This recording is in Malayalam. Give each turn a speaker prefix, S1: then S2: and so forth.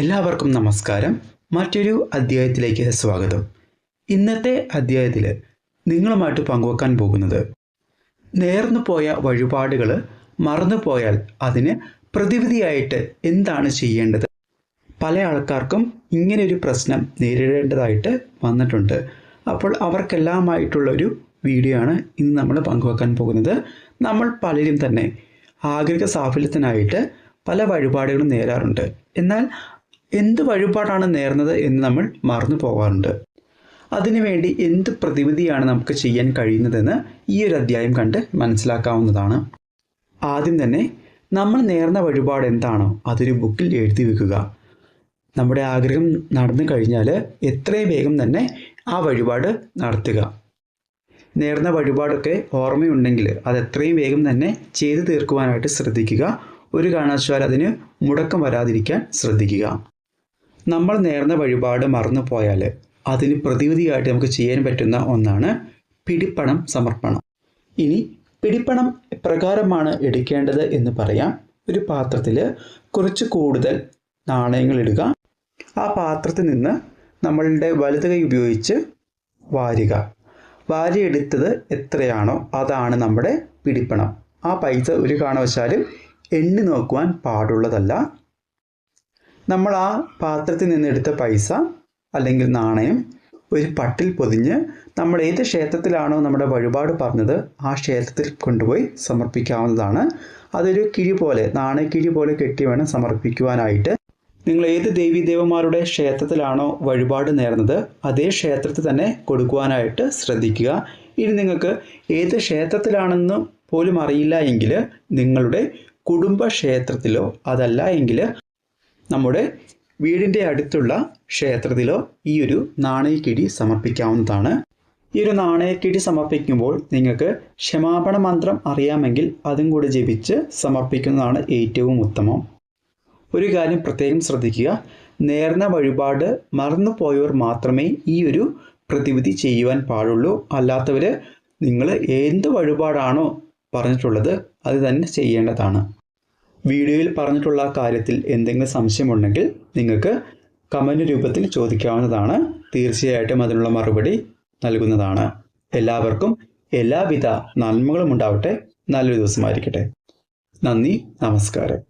S1: എല്ലാവർക്കും നമസ്കാരം. മറ്റൊരു അധ്യായത്തിലേക്ക് സ്വാഗതം. ഇന്നത്തെ അധ്യായത്തിൽ നിങ്ങളുമായിട്ട് പങ്കുവെക്കാൻ പോകുന്നത് നേർന്നു പോയ വഴിപാടുകൾ മറന്നു പോയാൽ അതിന് പ്രതിവിധിയായിട്ട് എന്താണ് ചെയ്യേണ്ടത്? പല ആൾക്കാർക്കും ഇങ്ങനെയൊരു പ്രശ്നം നേരിടേണ്ടതായിട്ട് വന്നിട്ടുണ്ട്. അപ്പോൾ അവർക്കെല്ലാമായിട്ടുള്ള ഒരു വീഡിയോ ആണ് ഇന്ന് നമ്മൾ പങ്കുവെക്കാൻ പോകുന്നത്. നമ്മൾ പലരും തന്നെ ആഗ്രഹ സാഫല്യത്തിനായിട്ട് പല വഴിപാടുകളും നേരാറുണ്ട്. എന്നാൽ എന്ത് വഴിപാടാണ് നേർന്നത് എന്ന് നമ്മൾ മറന്നു പോകാറുണ്ട്. അതിനുവേണ്ടി എന്ത് പ്രതിവിധിയാണ് നമുക്ക് ചെയ്യാൻ കഴിയുന്നതെന്ന് ഈ ഒരു അധ്യായം കണ്ട് മനസ്സിലാക്കാവുന്നതാണ്. ആദ്യം തന്നെ നമ്മൾ നേർന്ന വഴിപാട് എന്താണോ അതൊരു ബുക്കിൽ എഴുതി വെക്കുക. നമ്മുടെ ആഗ്രഹം നടന്നു കഴിഞ്ഞാൽ എത്രയും വേഗം തന്നെ ആ വഴിപാട് നടത്തുക. നേർന്ന വഴിപാടൊക്കെ ഓർമ്മയുണ്ടെങ്കിൽ അത് എത്രയും വേഗം തന്നെ ചെയ്തു തീർക്കുവാനായിട്ട് ശ്രദ്ധിക്കുക. ഒരു കാരണവശാൽ അതിന് മുടക്കം വരാതിരിക്കാൻ ശ്രദ്ധിക്കുക. നമ്മൾ നേർന്ന വഴിപാട് മറന്നു പോയാൽ അതിന് പ്രതിവിധിയായിട്ട് നമുക്ക് ചെയ്യാൻ പറ്റുന്ന ഒന്നാണ് പിടിപ്പണം സമർപ്പണം. ഇനി പിടിപ്പണം പ്രകാരമാണ് എടുക്കേണ്ടത് എന്ന് പറയാം. ഒരു പാത്രത്തിൽ കുറച്ച് കൂടുതൽ നാണയങ്ങൾ ഇടുക. ആ പാത്രത്തിൽ നിന്ന് നമ്മളുടെ വലത് കൈ ഉപയോഗിച്ച് വാരുക. വാരിയെടുത്തത് എത്രയാണോ അതാണ് നമ്മുടെ പിടിപ്പണം. ആ പൈസ ഒരു കാരണവശാലും എണ്ണി നോക്കുവാൻ പാടുള്ളതല്ല. നമ്മൾ ആ പാത്രത്തിൽ നിന്ന് എടുത്ത പൈസ അല്ലെങ്കിൽ നാണയം ഒരു പട്ടിൽ പൊതിഞ്ഞ് നമ്മൾ ഏത് ക്ഷേത്രത്തിലാണോ നമ്മുടെ വഴിപാട് പറഞ്ഞത് ആ ക്ഷേത്രത്തിൽ കൊണ്ടുപോയി സമർപ്പിക്കാവുന്നതാണ്. അതൊരു കിഴി പോലെ നാണയക്കിഴി പോലെ കെട്ടി വേണം സമർപ്പിക്കുവാനായിട്ട്. നിങ്ങൾ ഏത് ദേവീദേവന്മാരുടെ ക്ഷേത്രത്തിലാണോ വഴിപാട് നേർന്നത് അതേ ക്ഷേത്രത്തിൽ തന്നെ കൊടുക്കുവാനായിട്ട് ശ്രദ്ധിക്കുക. ഇനി നിങ്ങൾക്ക് ഏത് ക്ഷേത്രത്തിലാണെന്ന് പോലും അറിയില്ല എങ്കിൽ നിങ്ങളുടെ കുടുംബ ക്ഷേത്രത്തിലോ അതല്ല എങ്കിൽ നമ്മുടെ വീടിന്റെ അടുത്തുള്ള ക്ഷേത്രത്തിലോ ഈ ഒരു നാണയക്കിടി സമർപ്പിക്കാവുന്നതാണ്. ഈ ഒരു നാണയക്കിടി സമർപ്പിക്കുമ്പോൾ നിങ്ങൾക്ക് ക്ഷമാപണ മന്ത്രം അറിയാമെങ്കിൽ അതും കൂടി ജപിച്ച് സമർപ്പിക്കുന്നതാണ് ഏറ്റവും ഉത്തമം. ഒരു കാര്യം പ്രത്യേകം ശ്രദ്ധിക്കുക. നേർന്ന വഴിപാട് മറന്നു പോയവർ മാത്രമേ ഈ ഒരു പ്രതിവിധി ചെയ്യുവാൻ പാടുള്ളൂ. അല്ലാത്തവർ നിങ്ങൾ എന്ത് വഴിപാടാണോ പറഞ്ഞിട്ടുള്ളത് അത് തന്നെ ചെയ്യേണ്ടതാണ്. വീഡിയോയിൽ പറഞ്ഞിട്ടുള്ള കാര്യത്തിൽ എന്തെങ്കിലും സംശയമുണ്ടെങ്കിൽ നിങ്ങൾക്ക് കമന്റ് രൂപത്തിൽ ചോദിക്കാവുന്നതാണ്. തീർച്ചയായിട്ടും അതിനുള്ള മറുപടി നൽകുന്നതാണ്. എല്ലാവർക്കും എല്ലാവിധ നന്മകളും ഉണ്ടാവട്ടെ. നല്ലൊരു ദിവസമായിരിക്കട്ടെ. നന്ദി നമസ്കാരം.